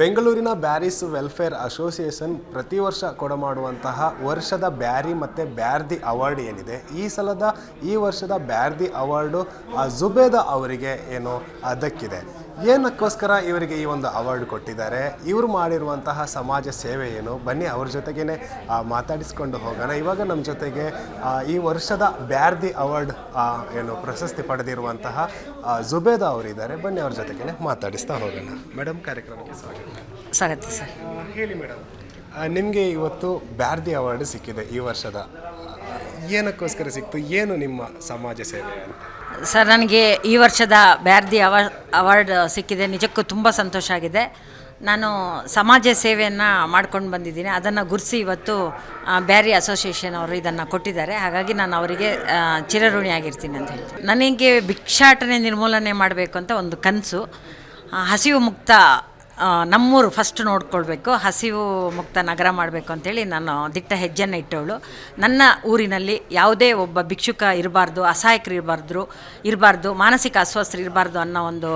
ಬೆಂಗಳೂರಿನ Bearys welfare association ಪ್ರತಿ ವರ್ಷ ಕೊಡಮಾಡುವಂತಹ ವರ್ಷದ ಬ್ಯಾರಿ ಮತ್ತು ಬ್ಯಾರ್ದಿ ಅವಾರ್ಡ್ ಏನಿದೆ? ಈ ಸಲದ ಈ ವರ್ಷದ ಬ್ಯಾರ್ದಿ ಅವಾರ್ಡು ಜುಬೇದ ಅವರಿಗೆ ಏನು ಅದಕ್ಕಿದೆ. ದಕ್ಕಿದೆ ಏನಕ್ಕೋಸ್ಕರ ಇವರಿಗೆ ಈ ಒಂದು ಅವಾರ್ಡ್ ಕೊಟ್ಟಿದ್ದಾರೆ? ಇವರು ಮಾಡಿರುವಂತಹ ಸಮಾಜ ಸೇವೆ ಏನು? ಬನ್ನಿ ಅವ್ರ ಜೊತೆಗೇನೆ ಮಾತಾಡಿಸ್ಕೊಂಡು ಹೋಗೋಣ. ಇವಾಗ ನಮ್ಮ ಜೊತೆಗೆ ಈ ವರ್ಷದ ಬ್ಯಾರ್ದಿ ಅವಾರ್ಡ್ ಏನು ಪ್ರಶಸ್ತಿ ಪಡೆದಿರುವಂತಹ ಜುಬೇದ ಅವರಿದ್ದಾರೆ. ಬನ್ನಿ ಅವ್ರ ಜೊತೆಗೇನೆ ಮಾತಾಡಿಸ್ತಾ ಹೋಗೋಣ. ಮೇಡಮ್ ಕಾರ್ಯಕ್ರಮಕ್ಕೆ ಸ್ವಾಗತ. ಸ್ವಾಗತ ಸರ್. ಹೇಳಿ ಮೇಡಮ್ ನಿಮಗೆ ಇವತ್ತು ಬ್ಯಾರ್ದಿ ಅವಾರ್ಡ್ ಸಿಕ್ಕಿದೆ ಈ ವರ್ಷದ. ಏನಕ್ಕೋಸ್ಕರ ಸಿಕ್ತು? ಏನು ನಿಮ್ಮ ಸಮಾಜ ಸೇವೆ ಸರ್, ನನಗೆ ಈ ವರ್ಷದ ಬ್ಯಾರ್ದಿ ಅವಾ, ಅವಾರ್ಡ್ ಸಿಕ್ಕಿದೆ. ನಿಜಕ್ಕೂ ತುಂಬ ಸಂತೋಷ ಆಗಿದೆ. ನಾನು ಸಮಾಜ ಸೇವೆಯನ್ನು ಮಾಡ್ಕೊಂಡು ಬಂದಿದ್ದೀನಿ. ಅದನ್ನು ಗುರುಸಿ ಇವತ್ತು ಬ್ಯಾರಿ ಅಸೋಸಿಯೇಷನ್ ಅವರು ಇದನ್ನು ಕೊಟ್ಟಿದ್ದಾರೆ. ಹಾಗಾಗಿ ನಾನು ಅವರಿಗೆ ಚಿರಋಣಿ ಚಿರಋಣಿಯಾಗಿರ್ತೀನಿ ಅಂತ ಹೇಳಿ ನನಗೆ ಭಿಕ್ಷಾಟನೆ ನಿರ್ಮೂಲನೆ ಮಾಡಬೇಕು ಅಂತ ಒಂದು ಕನಸು. ಹಸಿವು ಮುಕ್ತ ನಮ್ಮೂರು ಫಸ್ಟ್ ನೋಡ್ಕೊಳ್ಬೇಕು, ಹಸಿವು ಮುಕ್ತ ನಗರ ಮಾಡಬೇಕು ಅಂತೇಳಿ ನಾನು ದಿಟ್ಟ ಹೆಜ್ಜೆಯನ್ನು ಇಟ್ಟವಳು. ನನ್ನ ಊರಿನಲ್ಲಿ ಯಾವುದೇ ಒಬ್ಬ ಭಿಕ್ಷುಕ ಇರಬಾರ್ದು, ಅಸಹಾಯಕರು ಇರಬಾರ್ದು ಇರಬಾರ್ದು, ಮಾನಸಿಕ ಅಸ್ವಸ್ಥರು ಇರಬಾರ್ದು ಅನ್ನೋ ಒಂದು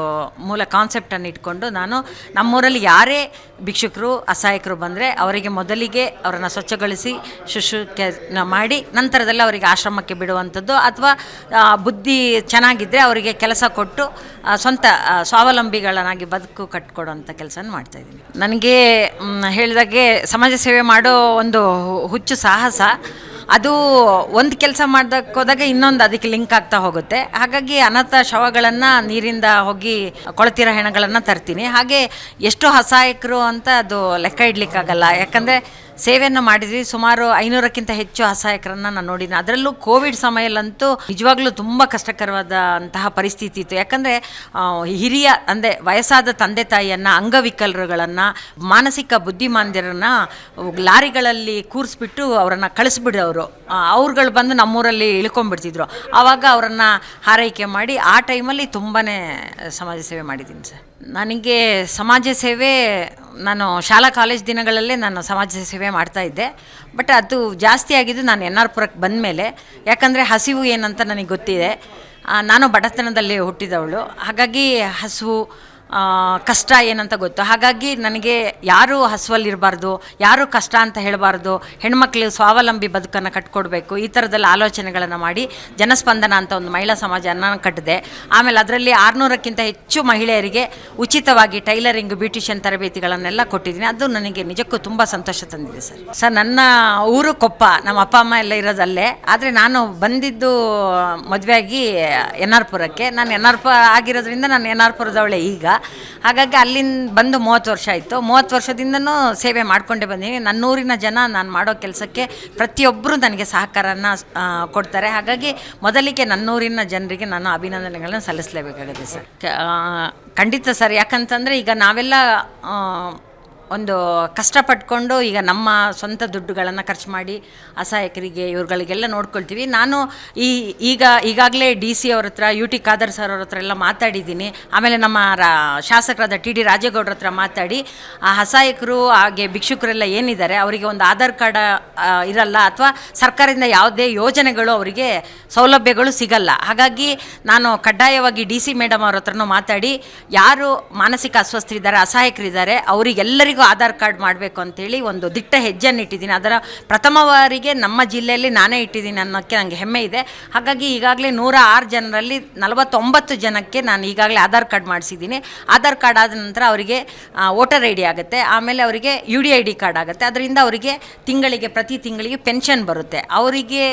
ಮೂಲ ಕಾನ್ಸೆಪ್ಟನ್ನು ಇಟ್ಕೊಂಡು ನಾನು ನಮ್ಮೂರಲ್ಲಿ ಯಾರೇ ಭಿಕ್ಷುಕರು, ಅಸಹಾಯಕರು ಬಂದರೆ ಅವರಿಗೆ ಮೊದಲಿಗೆ ಅವರನ್ನು ಸ್ವಚ್ಛಗೊಳಿಸಿ ಶುಶ್ರೂಷೆ ಮಾಡಿ ನಂತರದಲ್ಲಿ ಅವರಿಗೆ ಆಶ್ರಮಕ್ಕೆ ಬಿಡುವಂಥದ್ದು ಅಥವಾ ಬುದ್ಧಿ ಚೆನ್ನಾಗಿದ್ದರೆ ಅವರಿಗೆ ಕೆಲಸ ಕೊಟ್ಟು ಸ್ವಂತ ಸ್ವಾವಲಂಬಿಗಳನ್ನಾಗಿ ಬದುಕು ಕಟ್ಕೊಡುವಂಥ ಕೆಲಸ ಮಾಡ್ತಾ ಇದ್ದೀನಿ. ನನಗೆ ಹೇಳಿದಾಗೆ ಸಮಾಜ ಸೇವೆ ಮಾಡೋ ಒಂದು ಹುಚ್ಚು ಸಾಹಸ ಅದು ಒಂದು ಕೆಲಸ ಮಾಡ್ದಕ್ಕೆ ಹೋದಾಗ ಇನ್ನೊಂದು ಅದಕ್ಕೆ ಲಿಂಕ್ ಆಗ್ತಾ ಹೋಗುತ್ತೆ. ಹಾಗಾಗಿ ಅನಾಥ ಶವಗಳನ್ನು ನೀರಿಂದ ಹೋಗಿ ಕೊಳತಿರೋ ಹೆಣಗಳನ್ನು ತರ್ತೀನಿ. ಹಾಗೆ ಎಷ್ಟು ಅಸಹಾಯಕರು ಅಂತ ಅದು ಲೆಕ್ಕ ಇಡ್ಲಿಕ್ಕಾಗಲ್ಲ. ಯಾಕಂದರೆ ಸೇವೆಯನ್ನು ಮಾಡಿದ್ವಿ. ಸುಮಾರು ಐನೂರಕ್ಕಿಂತ ಹೆಚ್ಚು ಅಸಹಾಯಕರನ್ನು ನಾನು ನೋಡಿದ್ದೀನಿ ಅದರಲ್ಲೂ ಕೋವಿಡ್ ಸಮಯಲ್ಲಂತೂ ನಿಜವಾಗ್ಲೂ ತುಂಬ ಕಷ್ಟಕರವಾದಂತಹ ಪರಿಸ್ಥಿತಿ ಇತ್ತು. ಯಾಕಂದರೆ ಹಿರಿಯ ಅಂದರೆ ವಯಸ್ಸಾದ ತಂದೆ ತಾಯಿಯನ್ನು, ಅಂಗವಿಕಲರುಗಳನ್ನು, ಮಾನಸಿಕ ಬುದ್ಧಿಮಾಂದ್ಯರನ್ನು ಲಾರಿಗಳಲ್ಲಿ ಕೂರಿಸ್ಬಿಟ್ಟು ಅವರನ್ನು ಕಳಿಸ್ಬಿಡೋರು. ಅವ್ರುಗಳು ಬಂದು ನಮ್ಮೂರಲ್ಲಿ ಇಳ್ಕೊಂಡ್ಬಿಡ್ತಿದ್ರು. ಆವಾಗ ಅವರನ್ನು ಹಾರೈಕೆ ಮಾಡಿ ಆ ಟೈಮಲ್ಲಿ ತುಂಬಾ ಸಮಾಜ ಸೇವೆ ಮಾಡಿದ್ದೀನಿ ಸರ್. ನನಗೆ ಸಮಾಜ ಸೇವೆ ನಾನು ಶಾಲಾ ಕಾಲೇಜ್ ದಿನಗಳಲ್ಲೇ ನಾನು ಸಮಾಜ ಸೇವೆ ಮಾಡ್ತಾ ಇದ್ದೆ. ಬಟ್ ಅದು ಜಾಸ್ತಿ ಆಗಿದ್ದು ನಾನು ಎನ್ ಆರ್ ಪುರಕ್ಕೆ ಬಂದ ಮೇಲೆ ಯಾಕಂದರೆ ಹಸಿವು ಏನಂತ ನನಗೆ ಗೊತ್ತಿದೆ. ನಾನು ಬಡತನದಲ್ಲಿ ಹುಟ್ಟಿದವಳು. ಹಾಗಾಗಿ ಹಸಿವು ಕಷ್ಟ ಏನಂತ ಗೊತ್ತು. ಹಾಗಾಗಿ ನನಗೆ ಯಾರೂ ಹಸುವಲ್ಲಿರಬಾರ್ದು, ಯಾರೂ ಕಷ್ಟ ಅಂತ ಹೇಳಬಾರ್ದು, ಹೆಣ್ಮಕ್ಳು ಸ್ವಾವಲಂಬಿ ಬದುಕನ್ನು ಕಟ್ಕೊಡ್ಬೇಕು, ಈ ಥರದಲ್ಲಿ ಆಲೋಚನೆಗಳನ್ನು ಮಾಡಿ ಜನಸ್ಪಂದನ ಅಂತ ಒಂದು ಮಹಿಳಾ ಸಮಾಜನ ಕಟ್ಟಿದೆ. ಆಮೇಲೆ ಅದರಲ್ಲಿ ಆರುನೂರಕ್ಕಿಂತ ಹೆಚ್ಚು ಮಹಿಳೆಯರಿಗೆ ಉಚಿತವಾಗಿ ಟೈಲರಿಂಗ್, ಬ್ಯೂಟಿಷಿಯನ್ ತರಬೇತಿಗಳನ್ನೆಲ್ಲ ಕೊಟ್ಟಿದ್ದೀನಿ. ಅದು ನನಗೆ ನಿಜಕ್ಕೂ ತುಂಬ ಸಂತೋಷ ತಂದಿದೆ ಸರ್. ಸರ್, ನನ್ನ ಊರು ಕೊಪ್ಪ, ನಮ್ಮ ಅಪ್ಪ, ಅಮ್ಮ ಎಲ್ಲ ಇರೋದಲ್ಲೇ. ಆದರೆ ನಾನು ಬಂದಿದ್ದು ಮದುವೆಯಾಗಿ ಎನ್ ಆರ್ ಪುರಕ್ಕೆ. ನಾನು ಎನ್ ಆರ್ ಪುರ ಆಗಿರೋದ್ರಿಂದ ನಾನು ಎನ್ ಆರ್ ಪುರದವಳೆ ಈಗ. ಹಾಗಾಗಿ ಅಲ್ಲಿಂದ ಬಂದು ಮೂವತ್ತು ವರ್ಷ ಆಯಿತು. ಮೂವತ್ತು ವರ್ಷದಿಂದನೂ ಸೇವೆ ಮಾಡಿಕೊಂಡೇ ಬಂದೀನಿ. ನನ್ನೂರಿನ ಜನ ನಾನು ಮಾಡೋ ಕೆಲಸಕ್ಕೆ ಪ್ರತಿಯೊಬ್ಬರು ನನಗೆ ಸಹಕಾರನ ಕೊಡ್ತಾರೆ. ಹಾಗಾಗಿ ಮೊದಲಿಗೆ ನನ್ನೂರಿನ ಜನರಿಗೆ ನಾನು ಅಭಿನಂದನೆಗಳನ್ನ ಸಲ್ಲಿಸಲೇಬೇಕಾಗುತ್ತೆ ಸರ್. ಖಂಡಿತ ಸರ್. ಯಾಕಂತಂದರೆ ಈಗ ನಾವೆಲ್ಲ ಒಂದು ಕಷ್ಟಪಟ್ಕೊಂಡು ಈಗ ನಮ್ಮ ಸ್ವಂತ ದುಡ್ಡುಗಳನ್ನು ಖರ್ಚು ಮಾಡಿ ಅಸಹಾಯಕರಿಗೆ ಇವ್ರುಗಳಿಗೆಲ್ಲ ನೋಡ್ಕೊಳ್ತೀವಿ. ನಾನು ಈ ಈಗ ಈಗಾಗಲೇ ಡಿ ಸಿ ಅವ್ರ ಹತ್ರ, ಯು ಟಿ ಖಾದರ್ ಸರ್ ಅವ್ರ ಹತ್ರ ಎಲ್ಲ ಮಾತಾಡಿದ್ದೀನಿ. ಆಮೇಲೆ ನಮ್ಮ ರಾ, ಶಾಸಕರಾದ ಟಿ ಡಿ ರಾಜೇಗೌಡ್ರ ಹತ್ರ ಮಾತಾಡಿ, ಆ ಅಸಹಾಯಕರು, ಹಾಗೆ ಭಿಕ್ಷುಕರೆಲ್ಲ ಏನಿದ್ದಾರೆ, ಅವರಿಗೆ ಒಂದು ಆಧಾರ್ ಕಾರ್ಡ್ ಇರಲ್ಲ ಅಥವಾ ಸರ್ಕಾರದಿಂದ ಯಾವುದೇ ಯೋಜನೆಗಳು ಅವರಿಗೆ ಸೌಲಭ್ಯಗಳು ಸಿಗಲ್ಲ. ಹಾಗಾಗಿ ನಾನು ಕಡ್ಡಾಯವಾಗಿ ಡಿ ಸಿ ಮೇಡಮ್ ಅವ್ರ ಹತ್ರನೂ ಮಾತಾಡಿ, ಯಾರು ಮಾನಸಿಕ ಅಸ್ವಸ್ಥರಿದ್ದಾರೆ, ಅಸಹಾಯಕರಿದ್ದಾರೆ, ಅವರಿಗೆಲ್ಲರಿಗೂ ಆಧಾರ್ ಕಾರ್ಡ್ ಮಾಡಬೇಕು ಅಂತೇಳಿ ಒಂದು ದಿಟ್ಟ ಹೆಜ್ಜೆಯನ್ನು ಇಟ್ಟಿದ್ದೀನಿ. ಅದರ ಪ್ರಥಮ ಬಾರಿಗೆ ನಮ್ಮ ಜಿಲ್ಲೆಯಲ್ಲಿ ನಾನೇ ಇಟ್ಟಿದ್ದೀನಿ ಅನ್ನೋಕ್ಕೆ ನನಗೆ ಹೆಮ್ಮೆ ಇದೆ. ಹಾಗಾಗಿ ಈಗಾಗಲೇ ನೂರ ಆರು ಜನರಲ್ಲಿ ನಲವತ್ತೊಂಬತ್ತು ಜನಕ್ಕೆ ನಾನು ಈಗಾಗಲೇ ಆಧಾರ್ ಕಾರ್ಡ್ ಮಾಡಿಸಿದ್ದೀನಿ. ಆಧಾರ್ ಕಾರ್ಡ್ ಆದ ನಂತರ ಅವರಿಗೆ ವೋಟರ್ ಐ ಡಿ ಆಗುತ್ತೆ. ಆಮೇಲೆ ಅವರಿಗೆ U D I D card ಆಗುತ್ತೆ. ಅದರಿಂದ ಅವರಿಗೆ ತಿಂಗಳಿಗೆ, ಪ್ರತಿ ತಿಂಗಳಿಗೆ ಪೆನ್ಷನ್ ಬರುತ್ತೆ. ಅವರಿಗೆ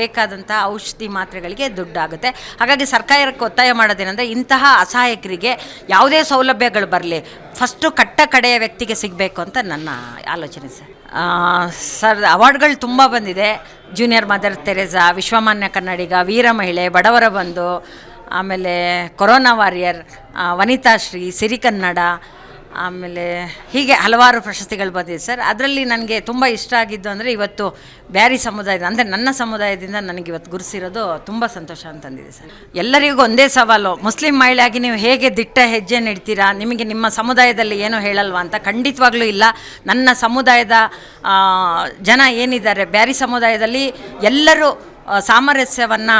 ಬೇಕಾದಂಥ ಔಷಧಿ ಮಾತ್ರೆಗಳಿಗೆ ದುಡ್ಡಾಗುತ್ತೆ ಹಾಗಾಗಿ ಸರ್ಕಾರಕ್ಕೆ ಒತ್ತಾಯ ಮಾಡೋದೇನೆಂದರೆ ಇಂತಹ ಅಸಹಾಯಕರಿಗೆ ಯಾವುದೇ ಸೌಲಭ್ಯಗಳು ಬರಲಿ. ಫಸ್ಟು ಕಟ್ಟ ಕಡೆಯ ವ್ಯಕ್ತಿಗೆ ಸಿಗಬೇಕು ಅಂತ ನನ್ನ ಆಲೋಚನೆ ಸರ್. ಸರ್, ಅವಾರ್ಡ್ಗಳು ತುಂಬ ಬಂದಿದೆ. ಜೂನಿಯರ್ ಮದರ್ ತೆರೆಸಾ ವಿಶ್ವಮಾನ್ಯ ಕನ್ನಡಿಗ, ವೀರ ಮಹಿಳೆ, ಬಡವರ ಬಂಧು, ಆಮೇಲೆ ಕೊರೋನಾ ವಾರಿಯರ್ ವನಿತಾಶ್ರೀ ಸಿರಿ ಸಿರಿಕನ್ನಡ ಆಮೇಲೆ ಹೀಗೆ ಹಲವಾರು ಪ್ರಶಸ್ತಿಗಳು ಬಂದಿದೆ ಸರ್. ಅದರಲ್ಲಿ ನನಗೆ ತುಂಬ ಇಷ್ಟ ಆಗಿದ್ದು ಅಂದರೆ ಇವತ್ತು ಬ್ಯಾರಿ ಸಮುದಾಯದ ಅಂದರೆ ನನ್ನ ಸಮುದಾಯದಿಂದ ನನಗೆ ಇವತ್ತು ಗುರುಸಿರೋದು ತುಂಬ ಸಂತೋಷ ಅಂತಂದಿದೆ ಸರ್. ಎಲ್ಲರಿಗೂ ಒಂದೇ ಸವಾಲು, ಮುಸ್ಲಿಂ ಮಹಿಳೆಯಾಗಿ ನೀವು ಹೇಗೆ ದಿಟ್ಟ ಹೆಜ್ಜೆ ನೆಡ್ತೀರಾ, ನಿಮಗೆ ನಿಮ್ಮ ಸಮುದಾಯದಲ್ಲಿ ಏನೂ ಹೇಳಲ್ವಾ ಅಂತ ಖಂಡಿತವಾಗ್ಲೂ ಇಲ್ಲ. ನನ್ನ ಸಮುದಾಯದ ಜನ ಏನಿದ್ದಾರೆ, ಬ್ಯಾರಿ ಸಮುದಾಯದಲ್ಲಿ ಎಲ್ಲರೂ ಸಾಮರಸ್ಯವನ್ನು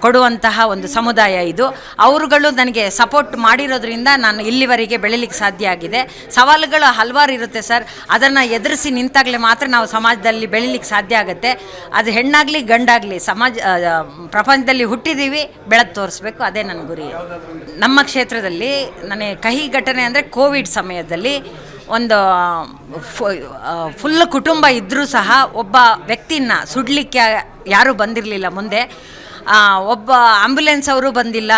ಕೊಡುವಂತಹ ಒಂದು ಸಮುದಾಯ ಇದು. ಅವರುಗಳು ನನಗೆ ಸಪೋರ್ಟ್ ಮಾಡಿರೋದ್ರಿಂದ ನಾನು ಇಲ್ಲಿವರೆಗೆ ಬೆಳಿಲಿಕ್ಕೆ ಸಾಧ್ಯ ಆಗಿದೆ. ಸವಾಲುಗಳು ಹಲವಾರು ಇರುತ್ತೆ ಸರ್. ಅದನ್ನು ಎದುರಿಸಿ ನಿಂತಾಗಲೇ ಮಾತ್ರ ನಾವು ಸಮಾಜದಲ್ಲಿ ಬೆಳಿಲಿಕ್ಕೆ ಸಾಧ್ಯ ಆಗುತ್ತೆ. ಅದು ಹೆಣ್ಣಾಗಲಿ, ಗಂಡಾಗಲಿ, ಸಮಾಜ ಪ್ರಪಂಚದಲ್ಲಿ ಹುಟ್ಟಿದ್ದೀವಿ ಬೆಳಕು ತೋರಿಸ್ಬೇಕು. ಅದೇ ನನ್ನ ಗುರಿ. ನಮ್ಮ ಕ್ಷೇತ್ರದಲ್ಲಿ, ನನಗೆ ಕಹಿ ಘಟನೆ ಅಂದರೆ ಕೋವಿಡ್ ಸಮಯದಲ್ಲಿ ಒಂದು ಫುಲ್ ಕುಟುಂಬ ಇದ್ದರೂ ಸಹ ಒಬ್ಬ ವ್ಯಕ್ತಿನ ಸುಡಲಿಕ್ಕೆ ಯಾರೂ ಬಂದಿರಲಿಲ್ಲ ಮುಂದೆ. ಒಬ್ಬ ಆಂಬ್ಯುಲೆನ್ಸ್ ಅವರು ಬಂದಿಲ್ಲ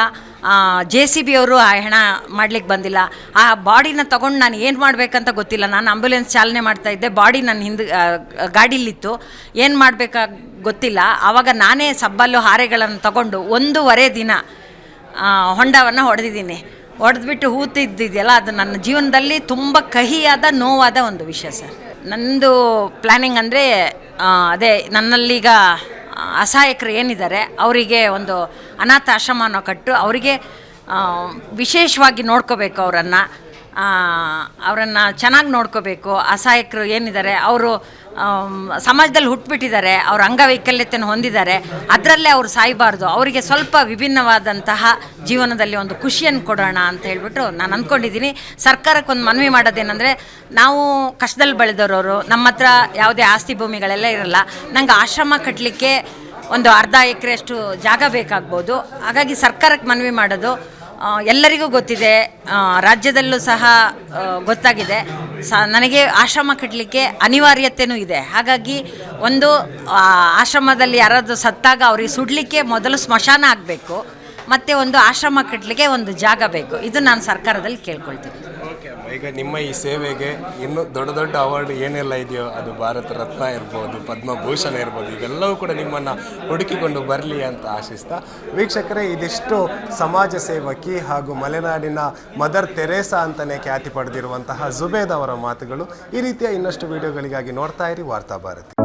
ಜೆ ಸಿ ಬಿ ಅವರು ಆ ಹೆಣ ಮಾಡ್ಲಿಕ್ಕೆ ಬಂದಿಲ್ಲ. ಆ ಬಾಡಿನ ತಗೊಂಡು ನಾನು ಏನು ಮಾಡಬೇಕಂತ ಗೊತ್ತಿಲ್ಲ. ನಾನು ಆಂಬ್ಯುಲೆನ್ಸ್ ಚಾಲನೆ ಮಾಡ್ತಾ ಇದ್ದೆ, ಬಾಡಿ ನನ್ನ ಹಿಂದೆ ಗಾಡಿಲಿತ್ತು. ಏನು ಮಾಡಬೇಕಾಗ ಗೊತ್ತಿಲ್ಲ. ಆವಾಗ ನಾನೇ ಸಬ್ಬಲ್ಲು ಹಾರೆಗಳನ್ನು ತಗೊಂಡು ಒಂದೂವರೆ ದಿನ ಹೊಂಡವನ್ನು ಹೊಡೆದಿದ್ದೀನಿ. ಹೊಡೆದ್ಬಿಟ್ಟು ಹೂತಿದ್ದಿದೆಯಲ್ಲ, ಅದು ನನ್ನ ಜೀವನದಲ್ಲಿ ತುಂಬ ಕಹಿಯಾದ ನೋವಾದ ಒಂದು ವಿಷಯ ಸರ್. ನಂದು ಪ್ಲ್ಯಾನಿಂಗ್ ಅಂದರೆ ಅದೇ ನನ್ನಲ್ಲೀಗ ಅಸಹಾಯಕರು ಏನಿದ್ದಾರೆ, ಅವರಿಗೆ ಒಂದು ಅನಾಥ ಆಶ್ರಮನ ಕಟ್ಟು, ಅವರಿಗೆ ವಿಶೇಷವಾಗಿ ನೋಡ್ಕೋಬೇಕು ಅವರನ್ನು. ಅವರನ್ನು ಚೆನ್ನಾಗಿ ನೋಡ್ಕೋಬೇಕು. ಅಸಹಾಯಕರು ಏನಿದ್ದಾರೆ, ಅವರು ಸಮಾಜದಲ್ಲಿ ಹುಟ್ಟುಬಿಟ್ಟಿದ್ದಾರೆ ಅವ್ರ ಅಂಗವೈಕಲ್ಯತೆಯನ್ನು ಹೊಂದಿದ್ದಾರೆ, ಅದರಲ್ಲೇ ಅವ್ರು ಸಾಯಬಾರ್ದು. ಅವರಿಗೆ ಸ್ವಲ್ಪ ವಿಭಿನ್ನವಾದಂತಹ ಜೀವನದಲ್ಲಿ ಒಂದು ಖುಷಿಯನ್ನು ಕೊಡೋಣ ಅಂತ ಹೇಳಿಬಿಟ್ಟು ನಾನು ಅಂದ್ಕೊಂಡಿದ್ದೀನಿ ಸರ್ಕಾರಕ್ಕೆ ಒಂದು ಮನವಿ ಮಾಡೋದೇನೆಂದರೆ, ನಾವು ಕಷ್ಟದಲ್ಲಿ ಬೆಳೆದವರು ನಮ್ಮ ಹತ್ರ ಯಾವುದೇ ಆಸ್ತಿ ಭೂಮಿಗಳೆಲ್ಲ ಇರಲ್ಲ, ನಂಗೆ ಆಶ್ರಮ ಕಟ್ಟಲಿಕ್ಕೆ ಒಂದು ಅರ್ಧ ಎಕರೆಯಷ್ಟು ಜಾಗ ಬೇಕಾಗ್ಬೋದು. ಹಾಗಾಗಿ ಸರ್ಕಾರಕ್ಕೆ ಮನವಿ ಮಾಡೋದು ಎಲ್ಲರಿಗೂ ಗೊತ್ತಿದೆ. ರಾಜ್ಯದಲ್ಲೂ ಸಹ ಗೊತ್ತಾಗಿದೆ. ಸ, ನನಗೆ ಆಶ್ರಮ ಕಟ್ಟಲಿಕ್ಕೆ ಅನಿವಾರ್ಯತೆಯೂ ಇದೆ. ಹಾಗಾಗಿ ಒಂದು ಆಶ್ರಮದಲ್ಲಿ ಯಾರಾದರೂ ಸತ್ತಾಗ ಅವ್ರಿಗೆ ಸುಡಲಿಕ್ಕೆ ಮೊದಲು ಸ್ಮಶಾನ ಆಗಬೇಕು. ಮತ್ತು ಒಂದು ಆಶ್ರಮ ಕಟ್ಟಲಿಕ್ಕೆ ಒಂದು ಜಾಗ ಬೇಕು. ಇದು ನಾನು ಸರ್ಕಾರದಲ್ಲಿ ಕೇಳ್ಕೊಳ್ತೀನಿ. ಈಗ ನಿಮ್ಮ ಈ ಸೇವೆಗೆ ಇನ್ನೂ ದೊಡ್ಡ ದೊಡ್ಡ ಅವಾರ್ಡ್ ಏನೆಲ್ಲ ಇದೆಯೋ, ಅದು ಭಾರತ ರತ್ನ ಇರ್ಬೋದು, ಪದ್ಮಭೂಷಣ ಇರ್ಬೋದು, ಇವೆಲ್ಲವೂ ಕೂಡ ನಿಮ್ಮನ್ನು ಹುಡುಕಿಕೊಂಡು ಬರಲಿ ಅಂತ ಆಶಿಸ್ತಾ ವೀಕ್ಷಕರೇ, ಇದಿಷ್ಟು ಸಮಾಜ ಸೇವಕಿ ಹಾಗೂ ಮಲೆನಾಡಿನ ಮದರ್ ತೆರೇಸಾ ಅಂತಲೇ ಖ್ಯಾತಿ ಪಡೆದಿರುವಂತಹ ಜುಬೇದ್ ಅವರ ಮಾತುಗಳು ಈ ರೀತಿಯ ಇನ್ನಷ್ಟು ವಿಡಿಯೋಗಳಿಗಾಗಿ ನೋಡ್ತಾ ಇರಿ ವಾರ್ತಾ ಭಾರತಿ.